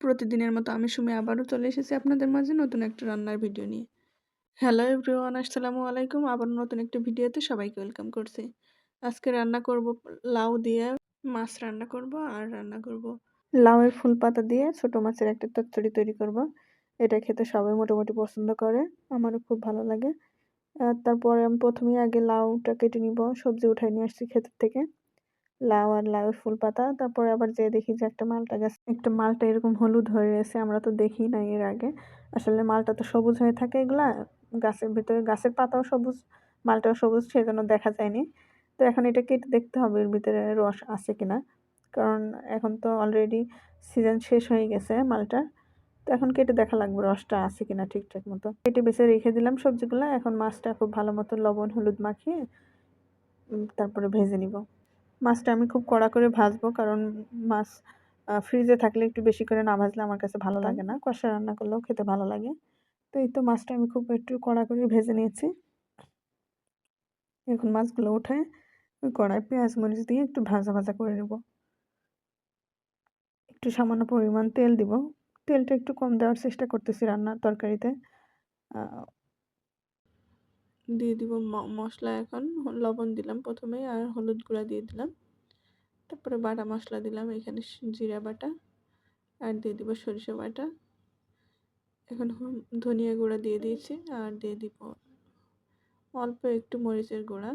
প্রতিদিনের মতো আমি সুমি আবারও চলে এসেছি আপনাদের মাঝে নতুন একটা রান্নার ভিডিও নিয়ে। হ্যালো এভরিওয়ান আসসালামু আলাইকুম। আবার নতুন একটা ভিডিওতে সবাইকে ওয়েলকাম করছি। আজকে রান্না করব লাউ দিয়ে, মাছ রান্না করব আর রান্না করব লাউয়ের ফুল পাতা দিয়ে ছোট মাছের একটা তরকারি তৈরি করব। এটা খেতে সবাই মোটামুটি পছন্দ করে, আমারও খুব ভালো লাগে। তারপরে আমি প্রথমেই আগে লাউটা কেটে নিব, সবজি উঠাই নিয়ে আসছি ক্ষেতের থেকে। লাউ আর লাউয়ের ফুল পাতা। তারপরে আবার যে দেখি যে একটা মালটা গাছ, একটা মালটা এরকম হলুদ হয়ে গেছে আমরা তো দেখি নাই এর আগে। আসলে মালটা তো সবুজ হয়ে থাকে এগুলা, গাছের ভিতরে, গাছের পাতাও সবুজ, মালটাও সবুজ, সেজন্য দেখা যায়নি। তো এখন এটা কেটে দেখতে হবে এর ভিতরে রস আছে কিনা। কারণ এখন তো অলরেডি সিজন শেষ হয়ে গেছে মালটার তো এখন কেটে দেখা লাগবে রসটা আছে কিনা ঠিকঠাক মতো। কেটে বেছে রেখে দিলাম সবজিগুলো, এখন মাছটা খুব ভালো মতো লবণ, হলুদ মাখিয়ে তারপরে ভেজে নিব। মাছটা আমি খুব কড়া করে ভাজবো কারণ মাছ ফ্রিজে থাকলে একটু বেশি করে না ভাজলে আমার কাছে ভালো লাগে না। কষা রান্না করলেও খেতে ভালো লাগে। তো এই তো মাছটা আমি খুব একটু কড়া করে ভেজে নিয়েছি। এখন মাছগুলো উঠে ওই কড়াই পেঁয়াজ মরিচ দিয়ে একটু ভাজা ভাজা করে নেব। একটু সামান্য পরিমাণ তেল দিব। তেলটা একটু কম দেওয়ার চেষ্টা করতেছি রান্নার তরকারিতে। দিয়ে দিব মশলা এখন লবণ দিলাম প্রথমে আর হলুদ গুঁড়া দিয়ে দিলাম। তারপরে বাটা মশলা দিলাম, এখানে জিরা বাটা আর দিয়ে দিব সরিষা বাটা। এখন ধনিয়া গুঁড়া দিয়ে দিয়েছি আর দিয়ে দিব অল্প একটু মরিচের গুঁড়া।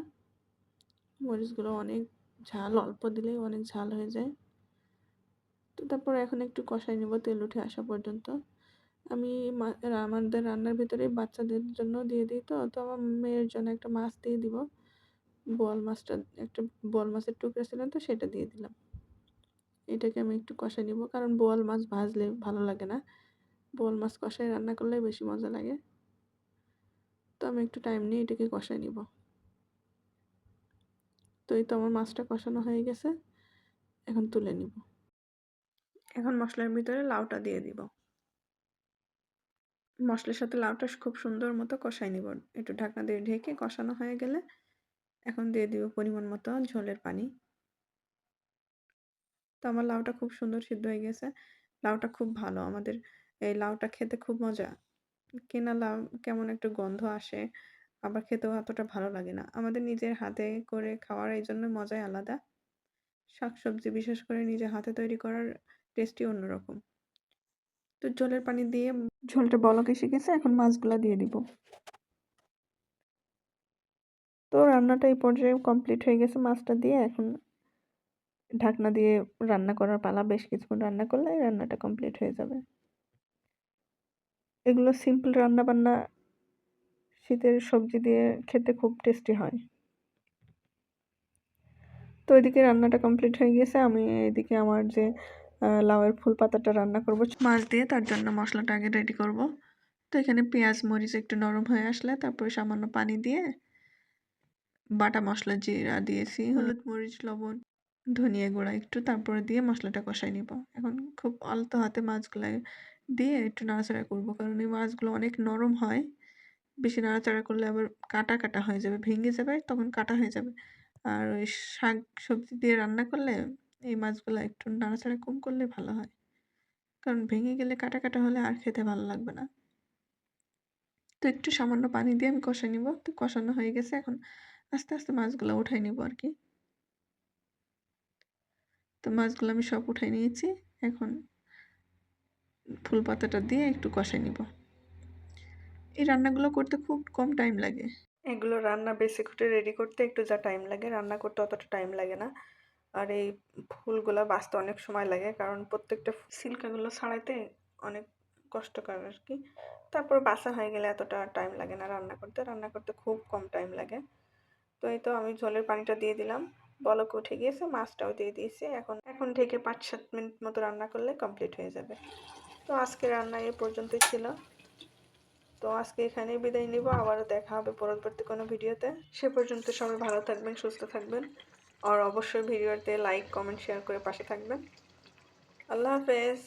মরিচগুলো অনেক ঝাল, অল্প দিলেই অনেক ঝাল হয়ে যায়। তো তারপর এখন একটু কষাই নেব, তেল উঠে আসা পর্যন্ত। আমি আমাদের রান্নার ভিতরে বাচ্চাদের জন্য দিয়ে দিই তো। তো আমার মেয়ের জন্য একটা মাছ দিয়ে দিব। বল মাছটা, একটা বল মাছের টুকরা ছিল তো সেটা দিয়ে দিলাম। এটাকে আমি একটু কষাই নিব কারণ বোয়াল মাছ ভাজলে ভালো লাগে না। বোয়াল মাছ কষাই রান্না করলে বেশি মজা লাগে। তো আমি একটু টাইম নিয়ে এটাকে কষাই নিব। তো এই তো আমার মাছটা কষানো হয়ে গেছে। এখন তুলে নিব। এখন মশলার ভিতরে লাউটা দিয়ে দিব। মশলার সাথে লাউটা খুব সুন্দর মতো কষাই নিব। একটু ঢাকনা দিয়ে ঢেকে কষানো হয়ে গেলে এখন দিয়ে দিব পরিমাণ মতো ঝোলের পানি। তো আমার লাউটা খুব সুন্দর সিদ্ধ হয়ে গেছে। লাউটা খুব ভালো, আমাদের এই লাউটা খেতে খুব মজা। কেনা লাউ কেমন একটু গন্ধ আসে, আবার খেতেও অতটা ভালো লাগে না। আমাদের নিজের হাতে করে খাওয়ার এই জন্য মজাই আলাদা। শাকসবজি বিশেষ করে নিজের হাতে তৈরি করার টেস্টই অন্যরকম। তো জলের পানি দিয়ে ঝোলটা বলক এসে গেছে, এখন মাছগুলা দিয়ে দিব। তো রান্নাটা এই পর্যায়ে কমপ্লিট হয়ে গেছে মাছটা দিয়ে, এখন ঢাকনা দিয়ে রান্না করার পালা, বেশ কিছুক্ষণ রান্না করলে রান্নাটা কমপ্লিট হয়ে যাবে। এগুলো সিম্পল রান্না বান্না শীতের সবজি দিয়ে খেতে খুব টেস্টি হয়। তো এদিকে রান্নাটা কমপ্লিট হয়ে গেছে, আমি এদিকে আমার যে লাউয়ের ফুল পাতাটা রান্না করব। মাছ দিয়ে তার জন্য মশলাটা আগে রেডি করব। তো এখানে পেঁয়াজ, মরিচ একটু নরম হয়ে আসলে তারপরে সামান্য পানি দিয়ে বাটা মশলা জিরা দিয়েছি, হলুদ মরিচ, লবণ, ধনিয়া গুঁড়া একটু তারপরে দিয়ে মশলাটা কষাই নিব। এখন খুব অল্প হাতে মাছগুলো দিয়ে একটু নাড়াচাড়া করব কারণ এই মাছগুলো অনেক নরম হয়। বেশি নাড়াচাড়া করলে আবার কাটা কাটা হয়ে যাবে, ভেঙে যাবে, তখন কাটা হয়ে যাবে। আর ওই শাক সবজি দিয়ে রান্না করলে এই মাছগুলো একটু নাড়াচাড়া কম করলে ভালো হয়। কারণ ভেঙে গেলে কাটা কাটা হলে আর খেতে ভালো লাগবে না। তো একটু সামান্য পানি দিয়ে আমি কষা নিব। তো কষানো হয়ে গেছে, এখন আস্তে আস্তে মাছগুলো উঠাই নিব আর কি। তো মাছগুলো আমি সব উঠাই নিয়েছি, এখন ফুল পাতাটা দিয়ে একটু কষাই নিব। এই রান্নাগুলো করতে খুব কম টাইম লাগে। এগুলো রান্না বেশি করে রেডি করতে একটু যা টাইম লাগে, রান্না করতে অতটা টাইম লাগে না। আর এই ফুলগুলো বাঁচতে অনেক সময় লাগে, কারণ প্রত্যেকটা সিল্কাগুলো ছাড়াইতে অনেক কষ্টকর আর কি। তারপর বাসা হয়ে গেলে এতটা টাইম লাগে না রান্না করতে রান্না করতে খুব কম টাইম লাগে। তো এই তো আমি ঝোলের পানিটা দিয়ে দিলাম, বলক উঠে গিয়েছে, মাছটাও দিয়ে দিয়েছি। এখন এখন থেকে পাঁচ সাত মিনিট মতো রান্না করলে কমপ্লিট হয়ে যাবে। তো আজকে রান্না এ পর্যন্তই ছিল। তো আজকে এখানেই বিদায় নিব, আবারও দেখা হবে পরবর্তী কোনো ভিডিওতে। সে পর্যন্ত সবাই ভালো থাকবেন, সুস্থ থাকবেন। আর অবশ্যই ভিডিওতে লাইক কমেন্ট শেয়ার করে পাশে থাকবেন। আল্লাহ হাফেজ।